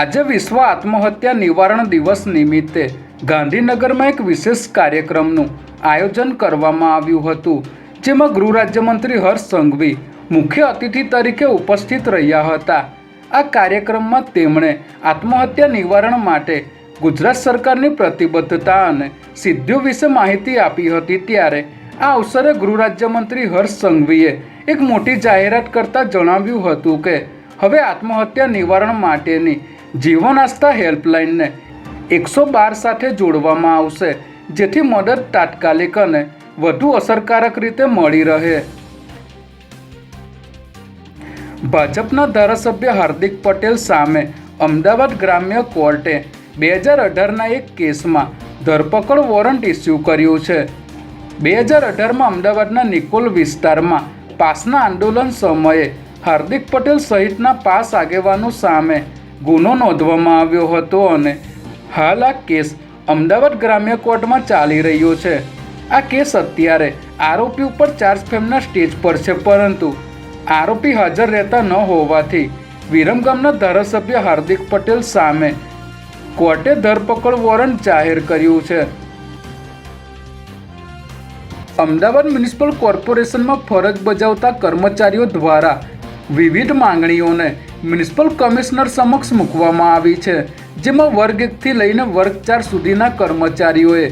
આજે વિશ્વ આત્મહત્યા નિવારણ દિવસ નિમિત્તે ગાંધીનગરમાં એક વિશેષ કાર્યક્રમનું આયોજન કરવામાં આવ્યું હતું, જેમાં ગૃહ રાજ્યમંત્રી હર્ષ સંઘવી મુખ્ય અતિથિ તરીકે ઉપસ્થિત રહ્યા હતા. આ કાર્યક્રમમાં તેમણે આત્મહત્યા નિવારણ માટે ગુજરાત સરકારની પ્રતિબદ્ધતા અને સિદ્ધિઓ વિશે માહિતી આપી હતી ત્યારે આ અવસરે ગૃહ રાજ્યમંત્રી હર્ષ સંઘવીએ એક મોટી જાહેરાત કરતાં જણાવ્યું હતું કે, હવે આત્મહત્યા નિવારણ માટેની જીવન આસ્થા હેલ્પલાઇનને એકસો બાર સાથે જોડવામાં આવશે, જેથી મદદ તાત્કાલિક અને વધુ અસરકારક રીતે મળી રહે. ભાજપના ધારાસભ્ય હાર્દિક પટેલ સામે અમદાવાદ ગ્રામ્ય કોર્ટે બે હજાર અઢારના એક કેસમાં ધરપકડ વોરંટ ઇસ્યુ કર્યું છે. બે હજાર અઢારમાં અમદાવાદના નિકોલ વિસ્તારમાં પાસના આંદોલન સમયે હાર્દિક પટેલ સહિતના પાસ આગેવાનો સામે ગુનો નોંધવામાં આવ્યો હતો અને હાલ આ કેસ અમદાવાદ ગ્રામ્ય કોર્ટમાં ચાલી રહ્યો છે. આ કેસ અત્યારે આરોપી ઉપર ચાર્જ ફેમના સ્ટેજ પર છે, પરંતુ આરોપી હાજર રહેતા ન હોવાથી વિરમગામના ધારાસભ્ય હાર્દિક પટેલ સામે કોર્ટે ધરપકડ વોરંટ જાહેર કર્યું છે. અમદાવાદ મ્યુનિસિપલ કોર્પોરેશનમાં ફરજ બજાવતા કર્મચારીઓ દ્વારા વિવિધ માંગણીઓને મ્યુનિસિપલ કમિશનર સમક્ષ મૂકવામાં આવી છે, જેમાં વર્ગ એકથી લઈને વર્ગ ચાર સુધીના કર્મચારીઓએ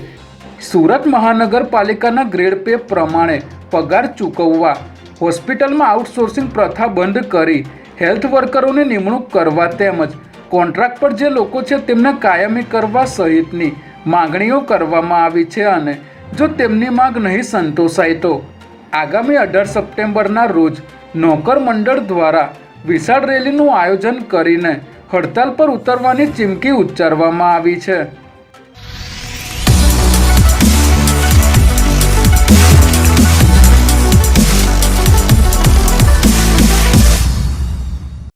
સુરત મહાનગરપાલિકાના ગ્રેડ પે પ્રમાણે પગાર ચૂકવવા, હોસ્પિટલમાં આઉટસોર્સિંગ પ્રથા બંધ કરી, હેલ્થ વર્કરોની નિમણૂક કરવા તેમજ કોન્ટ્રાક્ટ પર જે લોકો છે તેમને કાયમી કરવા સહિતની માંગણીઓ કરવામાં આવી છે અને જો તેમની માંગ નહીં સંતોષાય તો આગામી અઢાર સપ્ટેમ્બરના રોજ નોકર મંડળ દ્વારા વિશાળ રેલીનું આયોજન કરીને હડતાલ પર ઉતરવાની ચીમકી ઉચ્ચારવામાં આવી છે.